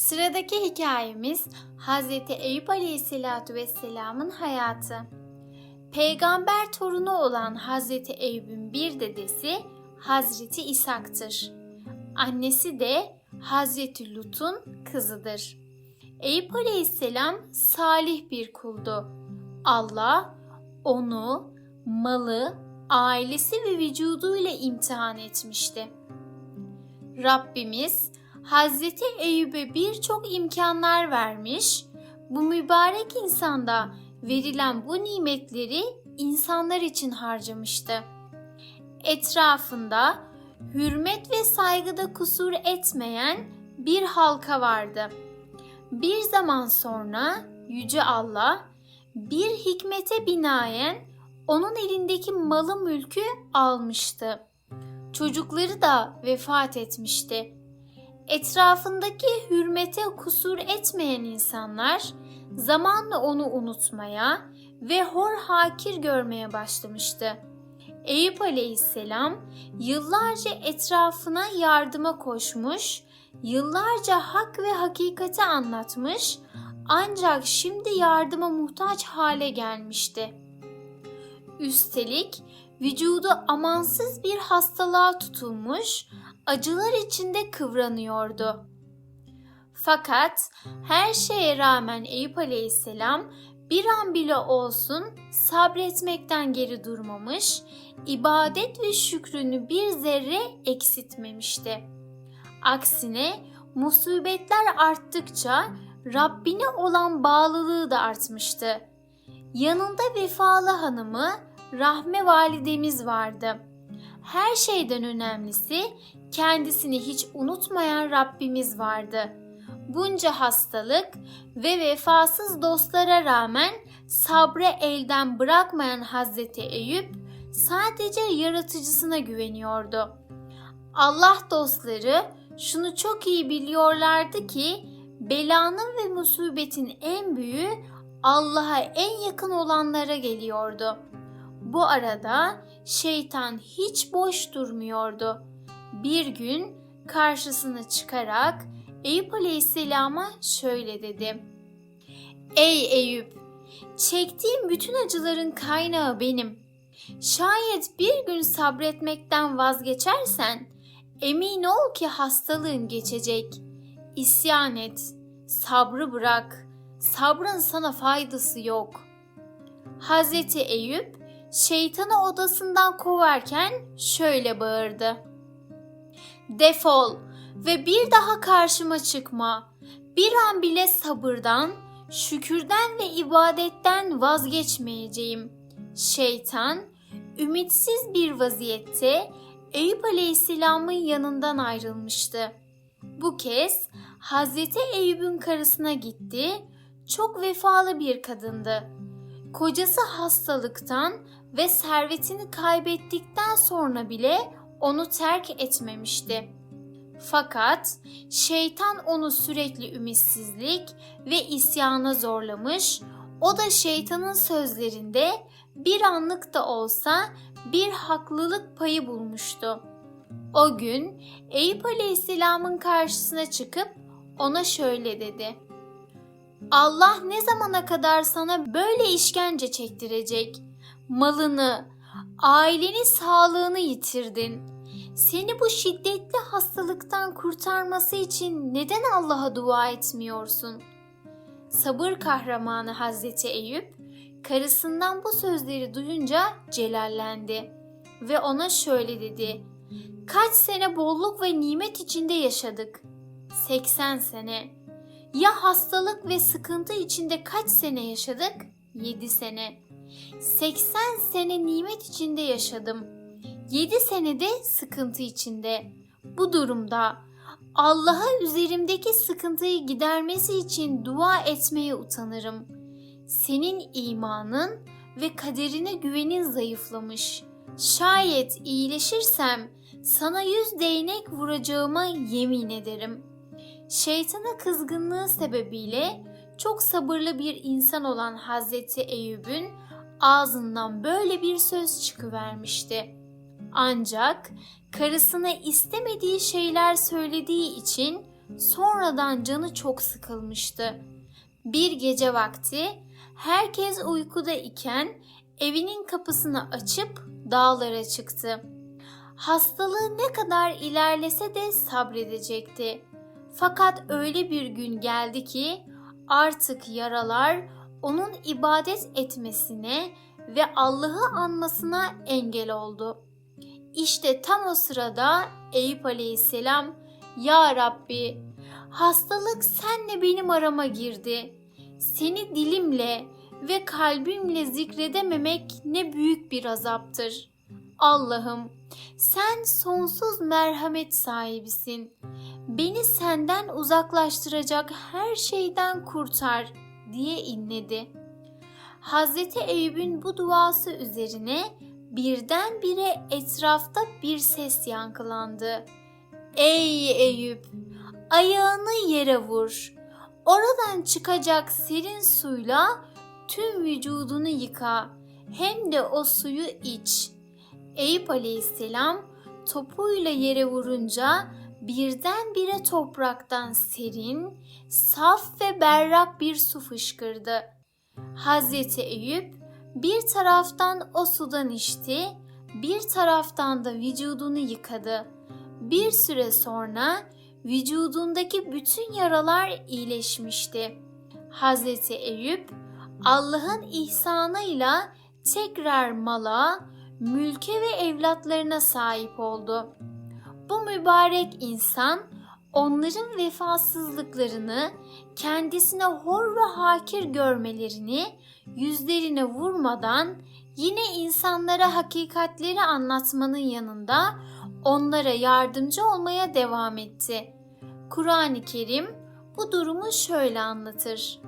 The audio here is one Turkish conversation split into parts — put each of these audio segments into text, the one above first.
Sıradaki hikayemiz Hz. Eyüp Aleyhisselatü Vesselam'ın hayatı. Peygamber torunu olan Hz. Eyüp'ün bir dedesi Hazreti İshak'tır. Annesi de Hazreti Lut'un kızıdır. Eyüp Aleyhisselam salih bir kuldu. Allah onu malı, ailesi ve vücuduyla imtihan etmişti. Rabbimiz Hazreti Eyüp'e birçok imkanlar vermiş. Bu mübarek insanda verilen bu nimetleri insanlar için harcamıştı. Etrafında hürmet ve saygıda kusur etmeyen bir halka vardı. Bir zaman sonra Yüce Allah bir hikmete binaen onun elindeki malı mülkü almıştı. Çocukları da vefat etmişti. Etrafındaki hürmete kusur etmeyen insanlar zamanla onu unutmaya ve hor hakir görmeye başlamıştı. Eyüp aleyhisselam yıllarca etrafına yardıma koşmuş, yıllarca hak ve hakikati anlatmış ancak şimdi yardıma muhtaç hale gelmişti. Üstelik vücudu amansız bir hastalığa tutulmuş, acılar içinde kıvranıyordu. Fakat her şeye rağmen Eyüp Aleyhisselam bir an bile olsun sabretmekten geri durmamış, ibadet ve şükrünü bir zerre eksiltmemişti. Aksine musibetler arttıkça Rabbine olan bağlılığı da artmıştı. Yanında vefalı hanımı Rahme validemiz vardı. Her şeyden önemlisi kendisini hiç unutmayan Rabbimiz vardı. Bunca hastalık ve vefasız dostlara rağmen sabrı elden bırakmayan Hazreti Eyüp sadece yaratıcısına güveniyordu. Allah dostları şunu çok iyi biliyorlardı ki belanın ve musibetin en büyüğü Allah'a en yakın olanlara geliyordu. Bu arada şeytan hiç boş durmuyordu. Bir gün karşısına çıkarak Eyüp Aleyhisselam'a şöyle dedi. Ey Eyüp! Çektiğim bütün acıların kaynağı benim. Şayet bir gün sabretmekten vazgeçersen emin ol ki hastalığın geçecek. İsyan et, sabrı bırak. Sabrın sana faydası yok. Hazreti Eyüp şeytanı odasından kovarken şöyle bağırdı. Defol ve bir daha karşıma çıkma. Bir an bile sabırdan, şükürden ve ibadetten vazgeçmeyeceğim. Şeytan ümitsiz bir vaziyette Eyüp Aleyhisselam'ın yanından ayrılmıştı. Bu kez Hazreti Eyüp'ün karısına gitti. Çok vefalı bir kadındı. Kocası hastalıktan ve servetini kaybettikten sonra bile onu terk etmemişti. Fakat şeytan onu sürekli ümitsizlik ve isyana zorlamış. O da şeytanın sözlerinde bir anlık da olsa bir haklılık payı bulmuştu. O gün Eyüp Aleyhisselam'ın karşısına çıkıp ona şöyle dedi. Allah ne zamana kadar sana böyle işkence çektirecek? Malını, aileni, sağlığını yitirdin. Seni bu şiddetli hastalıktan kurtarması için neden Allah'a dua etmiyorsun? Sabır kahramanı Hazreti Eyüp, karısından bu sözleri duyunca celallendi ve ona şöyle dedi. Kaç sene bolluk ve nimet içinde yaşadık? 80 sene. Ya hastalık ve sıkıntı içinde kaç sene yaşadık? 7 sene. 80 sene nimet içinde yaşadım. 7 senede sıkıntı içinde. Bu durumda Allah'a üzerimdeki sıkıntıyı gidermesi için dua etmeye utanırım. Senin imanın ve kaderine güvenin zayıflamış. Şayet iyileşirsem sana yüz değnek vuracağıma yemin ederim. Şeytana kızgınlığı sebebiyle çok sabırlı bir insan olan Hazreti Eyüp'ün ağzından böyle bir söz çıkıvermişti. Ancak karısına istemediği şeyler söylediği için sonradan canı çok sıkılmıştı. Bir gece vakti herkes uykuda iken evinin kapısını açıp dağlara çıktı. Hastalığı ne kadar ilerlese de sabredecekti. Fakat öyle bir gün geldi ki artık yaralar onun ibadet etmesine ve Allah'ı anmasına engel oldu. İşte tam o sırada Eyüp Aleyhisselam Ya Rabbi hastalık senle benim arama girdi. Seni dilimle ve kalbimle zikredememek ne büyük bir azaptır. Allah'ım sen sonsuz merhamet sahibisin. Beni senden uzaklaştıracak her şeyden kurtar diye inledi. Hazreti Eyüp'ün bu duası üzerine birdenbire etrafta bir ses yankılandı. Ey Eyüp! Ayağını yere vur. Oradan çıkacak serin suyla tüm vücudunu yıka. Hem de o suyu iç. Eyüp aleyhisselam topuyla yere vurunca birdenbire topraktan serin, saf ve berrak bir su fışkırdı. Hazreti Eyüp bir taraftan o sudan içti, bir taraftan da vücudunu yıkadı. Bir süre sonra vücudundaki bütün yaralar iyileşmişti. Hazreti Eyüp Allah'ın ihsanıyla tekrar mala, mülke ve evlatlarına sahip oldu. Bu mübarek insan onların vefasızlıklarını, kendisine hor ve hakir görmelerini yüzlerine vurmadan yine insanlara hakikatleri anlatmanın yanında onlara yardımcı olmaya devam etti. Kur'an-ı Kerim bu durumu şöyle anlatır.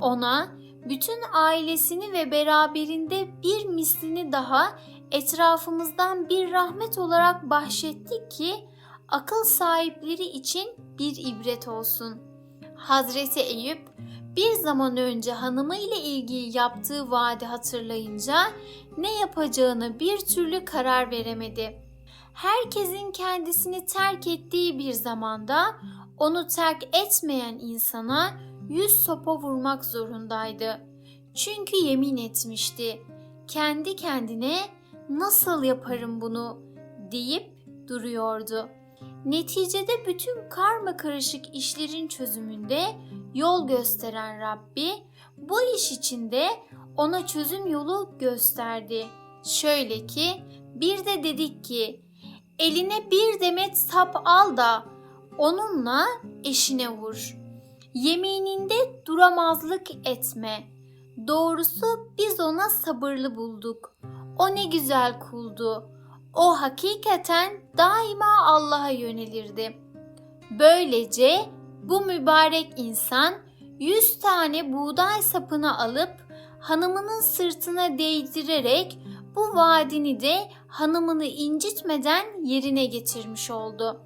Ona bütün ailesini ve beraberinde bir mislini daha etrafımızdan bir rahmet olarak bahşettik ki akıl sahipleri için bir ibret olsun. Hazreti Eyüp bir zaman önce hanımı ile ilgili yaptığı vaadi hatırlayınca ne yapacağını bir türlü karar veremedi. Herkesin kendisini terk ettiği bir zamanda onu terk etmeyen insana yüz sopa vurmak zorundaydı. Çünkü yemin etmişti. Kendi kendine nasıl yaparım bunu deyip duruyordu. Neticede bütün karma karışık işlerin çözümünde yol gösteren Rabbi bu iş içinde ona çözüm yolu gösterdi. Şöyle ki bir de dedik ki eline bir demet sap al da onunla eşine vur. Yemininde duramazlık etme. Doğrusu biz ona sabırlı bulduk. O ne güzel kuldu. O hakikaten daima Allah'a yönelirdi. Böylece bu mübarek insan yüz tane buğday sapını alıp hanımının sırtına değdirerek bu vaadini de hanımını incitmeden yerine getirmiş oldu.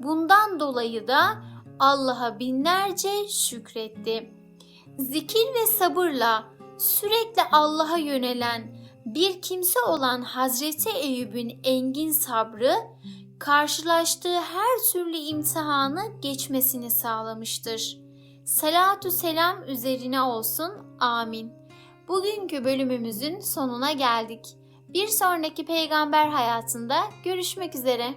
Bundan dolayı da Allah'a binlerce şükretti. Zikir ve sabırla sürekli Allah'a yönelen bir kimse olan Hazreti Eyüp'ün engin sabrı karşılaştığı her türlü imtihanı geçmesini sağlamıştır. Salatü selam üzerine olsun. Amin. Bugünkü bölümümüzün sonuna geldik. Bir sonraki peygamber hayatında görüşmek üzere.